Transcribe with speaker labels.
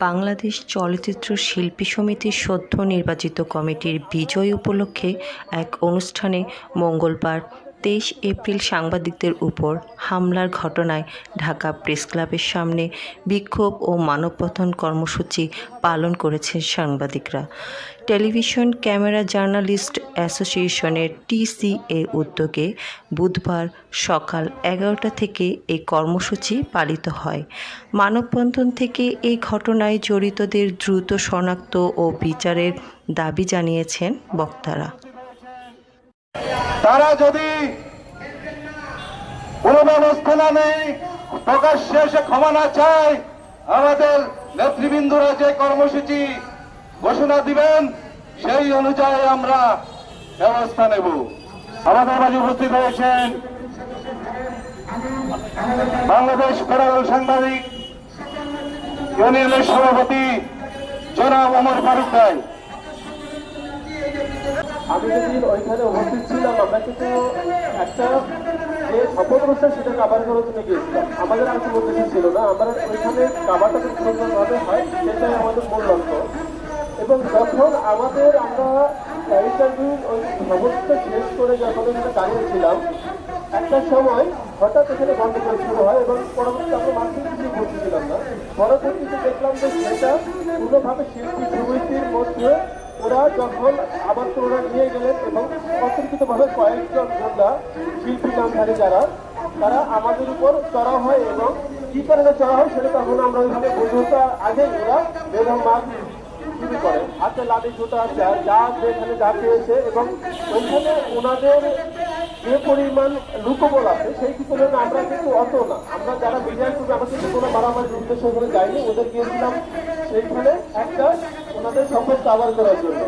Speaker 1: বাংলাদেশ চলচ্চিত্র শিল্পী সমিতির সদ্য নির্বাচিত কমিটির বিজয় উপলক্ষে এক অনুষ্ঠানে মঙ্গলবার তেইশ এপ্রিল সাংবাদিকদের উপর হামলার ঘটনায় ঢাকা প্রেসক্লাবের সামনে বিক্ষোভ ও মানবপথন কর্মসূচি পালন করেছেন সাংবাদিকরা। টেলিভিশন ক্যামেরা জার্নালিস্ট অ্যাসোসিয়েশনের টিসিএ উদ্যোগে বুধবার সকাল এগারোটা থেকে এই কর্মসূচি পালিত হয়। মানববন্ধন থেকে এই ঘটনায় জড়িতদের দ্রুত শনাক্ত ও বিচারের দাবি জানিয়েছেন বক্তারা।
Speaker 2: তারা যদি কোনো ব্যবস্থা না নেই প্রকাশ্যে এসে ক্ষমা না চায়, আমাদের নেতৃবৃন্দরা যে কর্মসূচি ঘোষণা দিবেন, সেই অনুযায়ী আমরা ব্যবস্থা নেব। আমাদের মাঝে উপস্থিত হয়েছেন বাংলাদেশ ফেডারেল সাংবাদিক, ইউনিয়নের সভাপতি জনাব অমর ফারুক রায়
Speaker 3: আমি যেদিন ওইখানে উপস্থিত ছিলাম, আমরা কিন্তু একটা যে শপথ অনুষ্ঠান সেটা কাবার করার জন্য গিয়েছিলাম। আমাদের আর কোনো উদ্দেশ্য ছিল না। আমরা ওইখানে কাবারটা খুব সুন্দরভাবে হয়, সেটাই আমাদের মূল লক্ষ্য। এবং যখন আমাদের আমরা ইন্টারভিউ ওই শপথটা শেষ করে যখন ওখানে দাঁড়িয়েছিলাম, একটা সময় হঠাৎ এখানে গন্ডগোল শুরু হয় এবং পরবর্তীতে আমরা মাঝখানে কিছু বুঝতেছিলাম না। পরবর্তীতে দেখলাম যে সেটা পূর্ণভাবে শিল্পী সমিতির মধ্যে ওরা যখন আবার তো ওরা নিয়ে গেলেন এবং অতর্কিতভাবে কয়েকজন যোদ্ধা শিল্পী নামধারী যারা, তারা আমাদের উপর চড়া হয় এবং কি কারণে চড়া হয় সেটা তখন আমরা ওইভাবে বুঝতে আগে ওরা বেদম মাছ শুরু করে। হাতে জুতা, যা যা যেখানে যা পেয়েছে এবং ওইখানে ওনাদের যে পরিমাণ লুকোবল আছে, সেই তুলনায় আমরা কিন্তু অত না। আমরা যারা মিডিয়ার করবে, আমরা কিন্তু কোনো মারামারির উদ্দেশ্য করে যাইনি। ওদের গিয়েছিলাম সেইখানে একটা ওনাদের সফল কাভার করার জন্য।